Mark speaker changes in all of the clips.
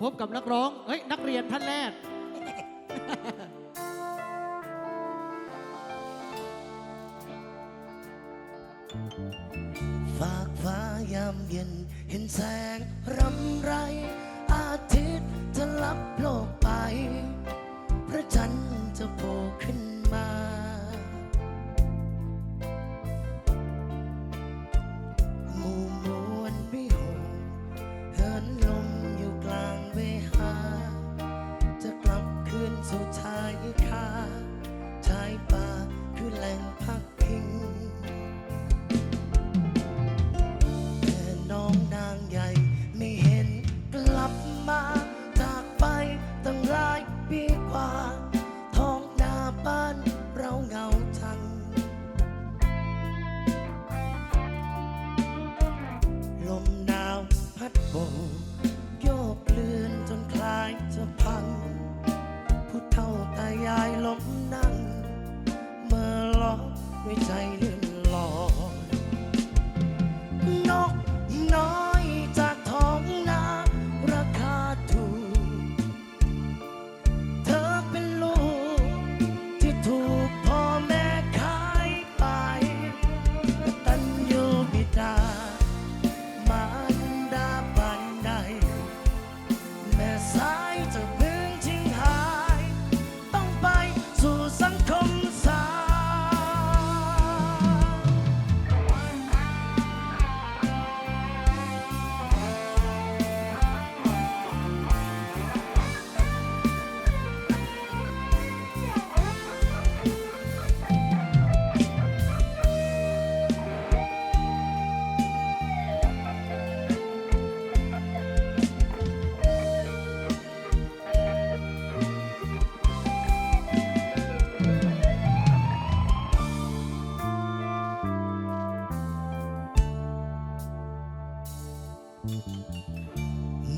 Speaker 1: พบกับนักร้องเฮ้ยนักเรียนท่านแรก
Speaker 2: ฝากฟ้ายามเย็นเห็นแสงรำไร อาทิตย์จะลับโลกไป พระจันทร์จะโผล่ขึ้น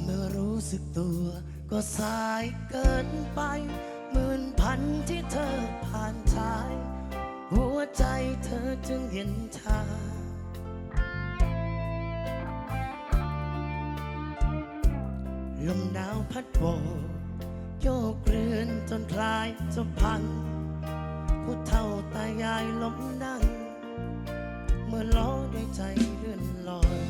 Speaker 2: เมื่อรู้สึกตัวก็สายเกินไปหมื่นพันที่เธอผ่านชาย หัวใจเธอจึงเห็นชางลมหนาวพัดโบกโยกเรือนจนคลายจะพัง ผู้เฒ่าตายายล้มนั่ง เมื่อล้อด้วยใจเลื่อนลอย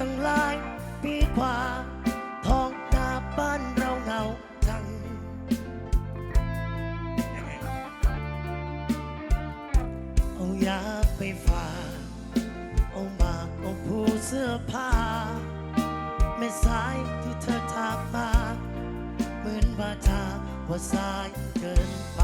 Speaker 2: ตั้งหลายปีกว่าท้องนาบ้านเราเหงาจัง เอายาไปฝากเอาหมากเอาผู้เสื้อผ้าไม่สายที่เธอถากมา เหมือนบาทาว่าสายเกินไป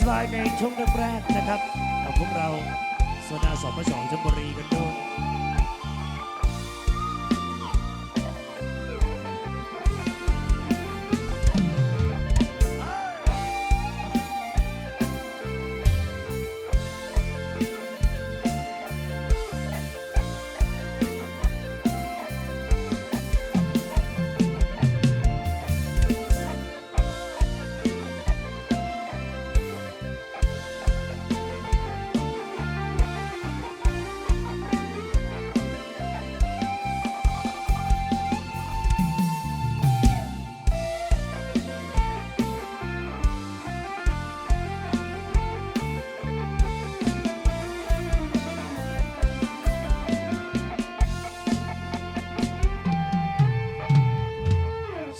Speaker 2: สบาย
Speaker 3: ในช่วงแรกๆนะครับกับพวกเราโซนาสองพระสองชลบุรีกันด้วย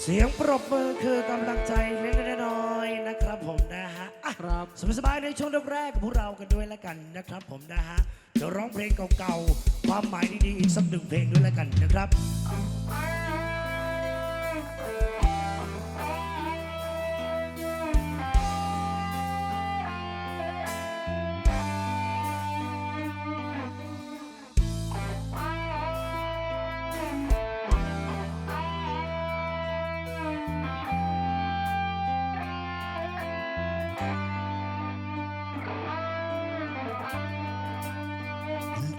Speaker 3: เสียงปรบมือคือกำลังใจเล็กๆน้อยๆนะนะครับผมนะฮะอะ
Speaker 1: ครับ
Speaker 3: สบายๆในช่วงแรกๆกับพวกเรากันด้วยแล้วกันนะครับผมนะฮะเดี๋ยวร้องเพลงเก่าๆ ความหมายดีๆอีกสักหนึ่งเพลงด้วยแล้วกันนะครับ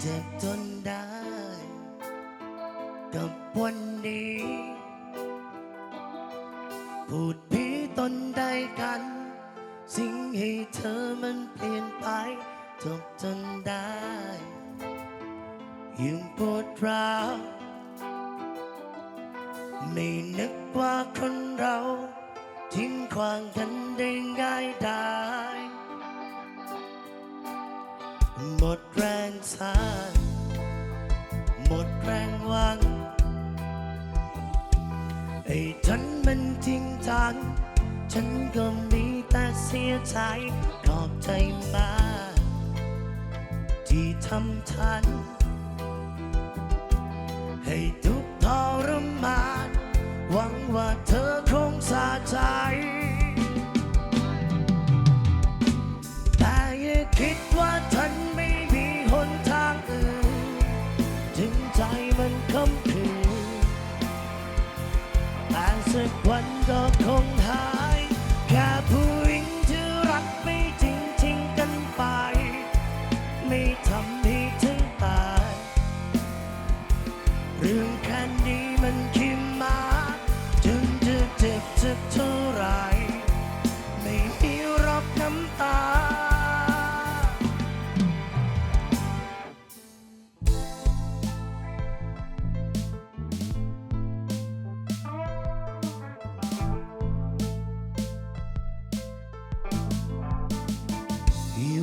Speaker 2: เจ็บจนได้ กับวันนี้ พูดพีตนได้กัน สิ่งให้เธอมันเปลี่ยนไปจบจนได้ยิ่งปวดร้าวไม่นึกว่าคนเรา ทิ้งขวางกันได้ง่ายได้ หมดแรงสานหมดแรงหวัง ไอ้ฉันมันจริงจัง ฉันก็มีแต่เสียใจขอบใจมากที่ทำทัน วัน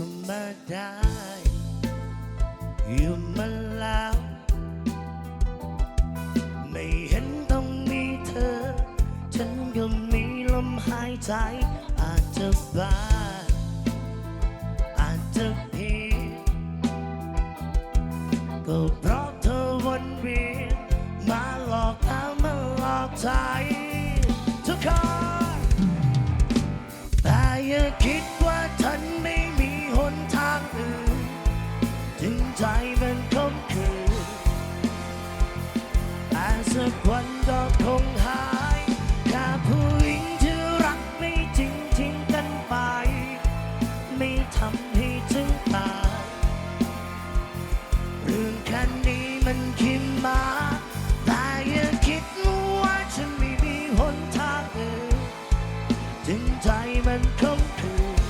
Speaker 2: อยู่มาได้อยู่มาแล้วไม่เห็นต้องมีเธอ ฉันก็มีลมหายใจ อาจจะบ้าอาจจะเพีก็เพราะเธอวนเวียนมาหลอกตามาหลอกใจทุกคนแต่อย่าคิด สักวันก็คงหายแค่ผู้หญิงที่รักไม่จริงทิ้งกันไป ไม่ทำให้ถึงตายเรื่องแค่นี้มันคิดมาแต่อย่าคิดว่าฉันไม่มีหนทางอื่นถึงใจมันคมคืน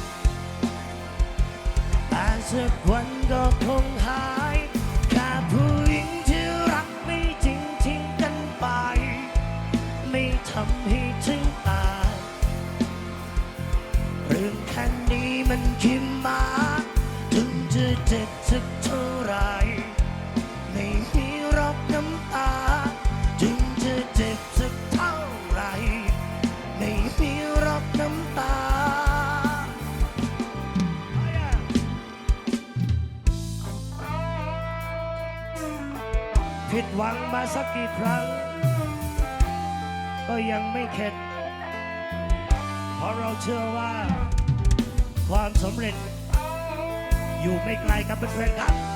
Speaker 2: แต่สักวันก็คงหาย รื่องแค่นี้มันคิดมาถึงจะเจ็บสักเท่าไร ไม่มีรอกน้ำตา ถึงจะเจ็บสักเท่าไร ไม่มีรอกน้ำตา
Speaker 3: ผิดหวังมาสักกี่ครั้ง ก็ยังไม่เข็ด เพราะเราเชื่อว่าความสำเร็จอยู่ไม่ไกลครับเพื่อนๆครับ